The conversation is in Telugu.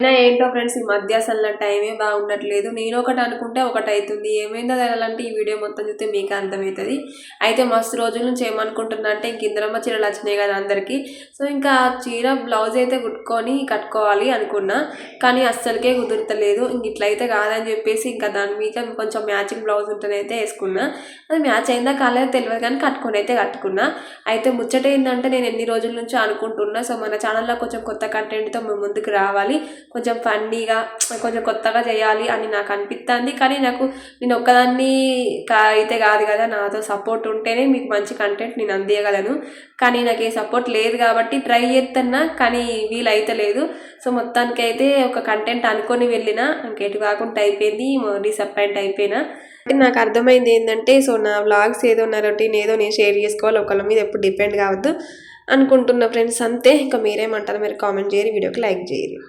అయినా ఏంటో ఫ్రెండ్స్ ఈ మధ్య అసలు నా టైమే బాగుండట్లేదు. నేను ఒకటి అనుకుంటే ఒకటి అవుతుంది ఏమైందో తెలాలంటే ఈ వీడియో మొత్తం చూస్తే మీకు అర్థమవుతుంది. అయితే మస్తు రోజుల నుంచి ఏమనుకుంటున్నా అంటే ఇంక ఇంద్రమ్మ చీరలు వచ్చినాయి కదా అందరికీ. సో ఇంకా చీర బ్లౌజ్ అయితే కుట్టుకొని కట్టుకోవాలి అనుకున్నా. కానీ అస్సలకే కుదురుతలేదు. ఇంక ఇట్లయితే కాదని చెప్పేసి ఇంకా దాని మీద కొంచెం మ్యాచింగ్ బ్లౌజ్ ఉంటేనైతే వేసుకున్నా. అది మ్యాచ్ అయిందా కాలేదో తెలియదు కానీ కట్టుకొని అయితే కట్టుకున్నా. అయితే ముచ్చట ఏంటంటే నేను ఎన్ని రోజుల నుంచో అనుకుంటున్నా. సో మన ఛానల్లో కొంచెం కొత్త కంటెంట్తో మేము ముందుకు రావాలి. కొంచెం ఫన్నీగా కొంచెం కొత్తగా చేయాలి అని నాకు అనిపిస్తుంది కానీ నాకు నేను ఒక్కదాన్ని అయితే కాదు కదా నాతో సపోర్ట్ ఉంటేనే మీకు మంచి కంటెంట్ నేను అందియగలను. కానీ నాకు ఏ సపోర్ట్ లేదు కాబట్టి ట్రై చేస్తున్నా కానీ వీలైతే లేదు. సో మొత్తానికి అయితే ఒక కంటెంట్ అనుకొని వెళ్ళిన ఇంకెటు కాకుండా అయిపోయింది డిసప్పాయింట్ అయిపోయినా. నాకు అర్థమైంది ఏంటంటే సో నా వ్లాగ్స్ ఏదో నా రొటీన్ ఏదో నేను షేర్ చేసుకోవాలి ఒకళ్ళ మీద ఎప్పుడు డిపెండ్ కావద్దు అనుకుంటున్న ఫ్రెండ్స్ అంతే. ఇంకా మీరేమంటారు మీరు కామెంట్ చేయరు వీడియోకి లైక్ చేయరు